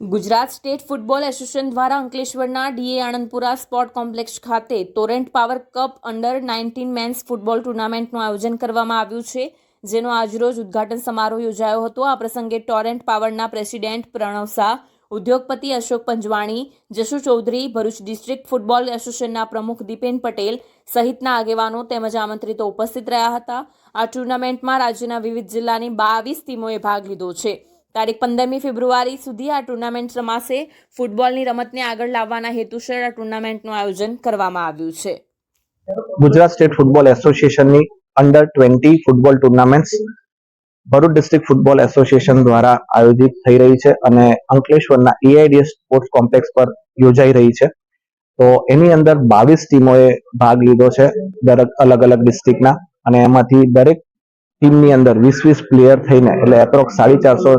Gujarat state football association દ્વારા અંકલેશ્વરના ડીએ આનંદપુરા સ્પોર્ટ કોમ્પ્લેક્સ ખાતે Torrent power cup under nineteen men's football ટુર્નામેન્ટનું આયોજન કરવામાં આવ્યું છે, જેનો આજરોજ ઉદ્ઘાટન સમારોહ યોજાયો હતો. આ પ્રસંગે ટોરેન્ટ પાવરના પ્રેસિડેન્ટ પ્રણવ શાહ, ઉદ્યોગપતિ અશોક પંજવાણી, જશુ ચૌધરી, ભરૂચ ડિસ્ટ્રિક્ટ ફૂટબોલ એસોસિએશનના પ્રમુખ દીપેન પટેલ સહિતના આગેવાનો તેમજ આમંત્રિતો ઉપસ્થિત રહ્યા હતા. આ ટુર્નામેન્ટમાં રાજ્યના વિવિધ જિલ્લાની બાવીસ ટીમોએ ભાગ લીધો છે. તારીખ પંદરમી ફેબ્રુઆરી સુધી આ ટુર્નામેન્ટ રમાશે. ફૂટબોલની રમતને આગળ લાવવાના હેતુસર આ ટુર્નામેન્ટનું આયોજન કરવામાં આવ્યું છે. Gujarat state football એસોસિએશનની under twenty football tournaments Bharuch district football association દ્વારા આયોજિત થઈ રહી છે અને અંકલેશ્વરના ઈઆઈડીએસ સ્પોર્ટ્સ કોમ્પ્લેક્સ પર યોજાઈ રહી છે. તો એની અંદર બાવીસ ટીમોએ ભાગ લીધો છે દરેક અલગ અલગ ડિસ્ટ્રિક્ટના અને એમાંથી દરેક ટીમની અંદર વીસ વીસ પ્લેયર થઈને એટલે એપ્રોક્સ સાડી ચારસો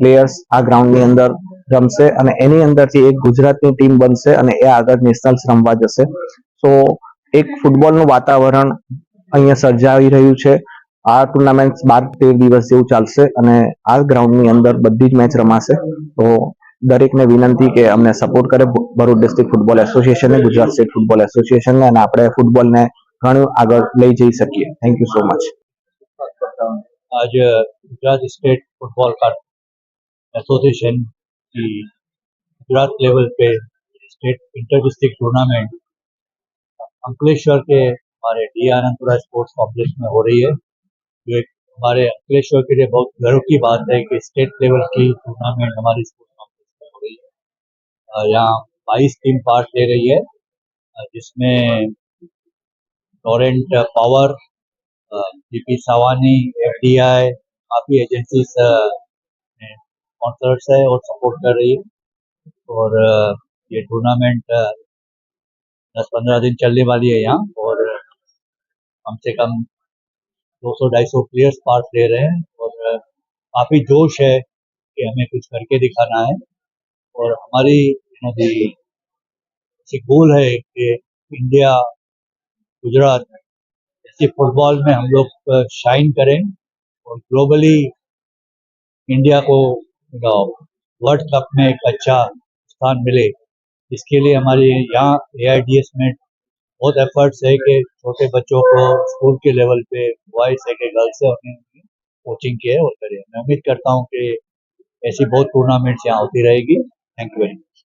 પ્લેયર્સ આ ગ્રાઉન્ડની અંદર રમશે અને એની અંદરથી એક ગુજરાતની ટીમ બનશે અને એ આગળ નેશનલ્સ રમવા જશે. સો એક ફૂટબોલનું વાતાવરણ અહીંયા સર્જાવી રહ્યું છે. આ ટુર્નામેન્ટ બાર તેર દિવસ જેવું ચાલશે અને આ ગ્રાઉન્ડની અંદર બધી જ મેચ રમાશે. તો દરેકને વિનંતી કે અમને સપોર્ટ કરે ભરૂચ ડિસ્ટ્રિક્ટ ફૂટબોલ એસોસિએશનને ગુજરાત સ્ટેટ ફૂટબોલ એસોસિએશનને અને આપણે ફૂટબોલને ઘણું આગળ લઈ જઈ શકીએ. થેન્ક યુ સો મચ આજ Gujarat state football card association की गुजरात लेवल पे state inter district tournament Ankleshwar के हमारे डी आनंदपुरा स्पोर्ट्स कॉम्प्लेक्स में हो रही है। जो एक हमारे अंकलेश्वर के लिए बहुत गर्व की बात है कि स्टेट लेवल की टूर्नामेंट हमारे स्पोर्ट्स कॉम्प्लेक्स में हो रही है। यहाँ बाईस टीम पार्ट ले रही है। जिसमें Torrent power GP Savani FDI काफ़ी एजेंसी स्पॉन्सर्स है और सपोर्ट कर रही है। और ये टूर्नामेंट दस पंद्रह दिन चलने वाली है यहाँ। और, कम से कम दो सौ, ढाई सौ प्लेयर्स पार्ट ले रहे हैं। और काफ़ी जोश है कि हमें कुछ करके दिखाना है। और हमारी ऐसी गोल है कि इंडिया गुजरात ऐसे फुटबॉल में हम लोग शाइन करें। और ग्लोबली इंडिया को वर्ल्ड कप में एक अच्छा स्थान मिले। इसके लिए हमारे यहाँ ए आई डी एस में बहुत एफर्ट्स है कि छोटे बच्चों को स्कूल के लेवल पे बॉयज़ है कि गर्ल्स है, उन्हें कोचिंग की है और करें। मैं उम्मीद करता हूँ कि ऐसी बहुत टूर्नामेंट्स यहाँ होती रहेगी। Thank you very much